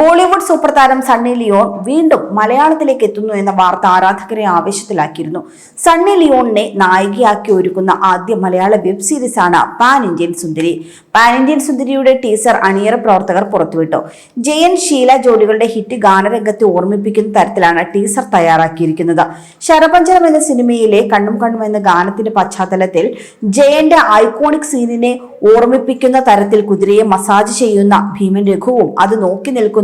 Bollywood super താരം Sunny Leon വീണ്ടും മലയാളത്തിലേക്ക് എത്തുന്നു എന്ന വാർത്ത ആരാധകരെ ആവേശത്തിലാക്കിയിരുന്നു. സണ്ണി ലിയോണിനെ നായികയാക്കി ഒരുക്കുന്ന ആദ്യ മലയാള web സീരീസാണ് pan Indian Sundari. Pan Indian സുന്ദരിയുടെ teaser അണിയറ പ്രവർത്തകർ പുറത്തുവിട്ടു. ജയൻ ഷീല ജോഡികളുടെ ഹിറ്റ് ഗാനരംഗത്തെ ഓർമ്മിപ്പിക്കുന്ന തരത്തിലാണ് ടീസർ തയ്യാറാക്കിയിരിക്കുന്നത്. ശരപഞ്ചരം എന്ന സിനിമയിലെ കണ്ണും കണ്ണും എന്ന ഗാനത്തിന്റെ പശ്ചാത്തലത്തിൽ ജയന്റെ ഐക്കോണിക് സീനിനെ ഓർമ്മിപ്പിക്കുന്ന തരത്തിൽ കുതിരയെ മസാജ് ചെയ്യുന്ന ഭീമൻ രഘുവും അത് നോക്കി നിൽക്കുന്ന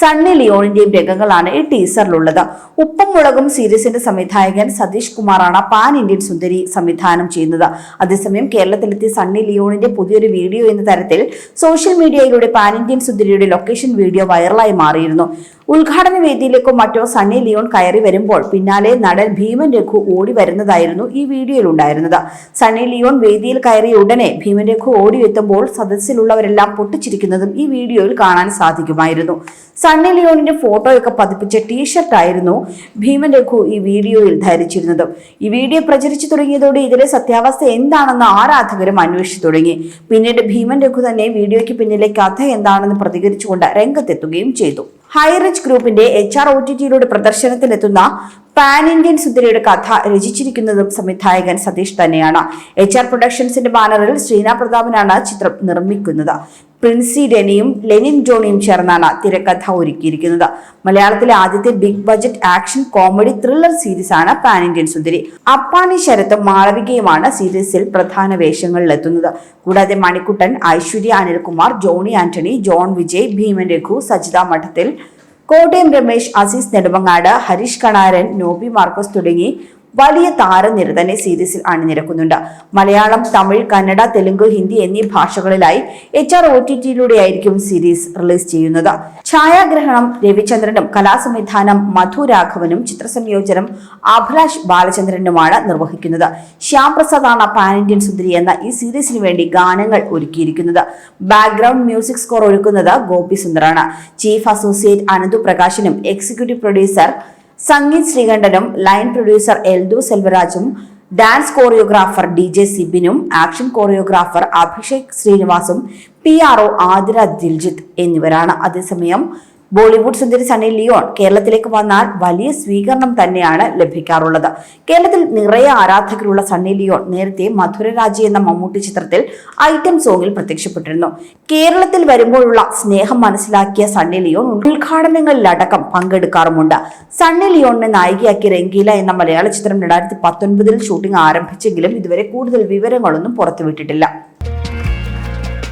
സണ്ണി ലിയോണിന്റെയും രംഗങ്ങളാണ് ഈ ടീസറിലുള്ളത്. ഉപ്പും മുളകും സീരീസിന്റെ സംവിധായകൻ സതീഷ് കുമാറാണ് പാൻ ഇന്ത്യൻ സുന്ദരി സംവിധാനം ചെയ്യുന്നത്. അതേസമയം കേരളത്തിലെത്തിയ സണ്ണി ലിയോണിന്റെ പുതിയൊരു വീഡിയോ എന്ന തരത്തിൽ സോഷ്യൽ മീഡിയയിലൂടെ പാൻ ഇന്ത്യൻ സുന്ദരിയുടെ ലൊക്കേഷൻ വീഡിയോ വൈറലായി മാറിയിരുന്നു. ഉദ്ഘാടന വേദിയിലേക്കോ മറ്റോ സണ്ണി ലിയോൺ കയറി വരുമ്പോൾ പിന്നാലെ നടൻ ഭീമൻ രഘു ഓടി വരുന്നതായിരുന്നു ഈ വീഡിയോയിൽ ഉണ്ടായിരുന്നത്. സണ്ണി ലിയോൺ വേദിയിൽ കയറിയ ഉടനെ ഭീമൻ രഘു ഓടി എത്തുമ്പോൾ സദസ്സിലുള്ളവരെല്ലാം പൊട്ടിച്ചിരിക്കുന്നതും ഈ വീഡിയോയിൽ കാണാൻ സാധിക്കുമായിരുന്നു. സണ്ണി ലിയോണിന്റെ ഫോട്ടോയൊക്കെ പതിപ്പിച്ച ടീഷർട്ട് ആയിരുന്നു ഭീമൻ രഘു ഈ വീഡിയോയിൽ ധരിച്ചിരുന്നത്. ഈ വീഡിയോ പ്രചരിച്ചു തുടങ്ങിയതോടെ ഇതിലെ സത്യാവസ്ഥ എന്താണെന്ന് ആരാധകരും അന്വേഷിച്ചു തുടങ്ങി. പിന്നീട് ഭീമൻ രഘു തന്നെ വീഡിയോയ്ക്ക് പിന്നിലെ കഥ എന്താണെന്ന് പ്രതികരിച്ചുകൊണ്ട് രംഗത്തെത്തുകയും ചെയ്തു. ഹൈറിച്ച് ഗ്രൂപ്പിന്റെ എച്ച് ആർ ഒ ടി ടിയിലൂടെ പ്രദർശനത്തിലെത്തുന്ന പാൻ ഇന്ത്യൻ സുന്ദരിയുടെ കഥ രചിച്ചിരിക്കുന്നതും സംവിധായകൻ സതീഷ് തന്നെയാണ്. എച്ച് ആർ പ്രൊഡക്ഷൻസിന്റെ ബാനറിൽ ശ്രീന പ്രതാപനാണ് ചിത്രം നിർമ്മിക്കുന്നത്. പ്രിൻസി ഡെനിയും ലെനിൻ ജോണിയും ചേർന്നാണ് തിരക്കഥ ഒരുക്കിയിരിക്കുന്നത്. മലയാളത്തിലെ ആദ്യത്തെ big budget action comedy thriller series ആണ് പാൻ ഇന്ത്യൻ സുന്ദരി. അപ്പാണി ശരത്തും മാളവികയുമാണ് സീരീസിൽ പ്രധാന വേഷങ്ങളിലെത്തുന്നത്. കൂടാതെ മണിക്കുട്ടൻ ഐശ്വര്യ അനിൽകുമാർ ജോണി ആന്റണി ജോൺ വിജയ് ഭീമൻ രഘു സജിത മഠത്തിൽ കോട്ടയം രമേശ് അസീസ് നെടുമങ്ങാട് ഹരീഷ് കണാരൻ നോബി മാർക്കോസ് തുടങ്ങി വലിയ താരനിര തന്നെ സീരീസിൽ അണിനിരക്കുന്നുണ്ട്. മലയാളം തമിഴ് കന്നഡ തെലുങ്ക് ഹിന്ദി എന്നീ ഭാഷകളിലായി എച്ച് ആർ ഒ ടി ടിയിലൂടെയായിരിക്കും സീരീസ് റിലീസ് ചെയ്യുന്നത്. ഛായാഗ്രഹണം രവിചന്ദ്രനും കലാസംവിധാനം മധു രാഘവനും ചിത്രസംയോജനം അഭിലാഷ് ബാലചന്ദ്രനുമാണ് നിർവഹിക്കുന്നത്. ശ്യാം പ്രസാദാണ് പാൻ ഇന്ത്യൻ സുന്ദരി എന്ന ഈ സീരീസിന് വേണ്ടി ഗാനങ്ങൾ ഒരുക്കിയിരിക്കുന്നത്. ബാക്ക്ഗ്രൗണ്ട് മ്യൂസിക് സ്കോർ ഒരുക്കുന്നത് ഗോപി സുന്ദറാണ്. ചീഫ് അസോസിയേറ്റ് അനന്തു പ്രകാശനും എക്സിക്യൂട്ടീവ് പ്രൊഡ്യൂസർ സംഗീത് ശ്രീകണ്ഠനും ലൈൻ പ്രൊഡ്യൂസർ എൽദു സെൽവരാജും ഡാൻസ് കോറിയോഗ്രാഫർ ഡി ജെ സിബിനും action choreographer Abhishek ശ്രീനിവാസും P R O Athira Diljith എന്നിവരാണ്. അതേസമയം ബോളിവുഡ് സുന്ദരി സണ്ണി ലിയോൺ കേരളത്തിലേക്ക് വന്നാൽ വലിയ സ്വീകരണം തന്നെയാണ് ലഭിക്കാറുള്ളത്. കേരളത്തിൽ നിറയെ ആരാധകരുള്ള സണ്ണി ലിയോൺ നേരത്തെ മധുരരാജി എന്ന മമ്മൂട്ടി ചിത്രത്തിൽ ഐറ്റം സോങ്ങിൽ പ്രത്യക്ഷപ്പെട്ടിരുന്നു. കേരളത്തിൽ വരുമ്പോഴുള്ള സ്നേഹം മനസ്സിലാക്കിയ സണ്ണി ലിയോൺ ഉദ്ഘാടനങ്ങളിലടക്കം പങ്കെടുക്കാറുമുണ്ട്. സണ്ണി ലിയോണിനെ നായികയാക്കി രംഗീല എന്ന മലയാള ചിത്രം രണ്ടായിരത്തി പത്തൊൻപതിൽ ഷൂട്ടിംഗ് ആരംഭിച്ചെങ്കിലും ഇതുവരെ കൂടുതൽ വിവരങ്ങളൊന്നും പുറത്തുവിട്ടിട്ടില്ല.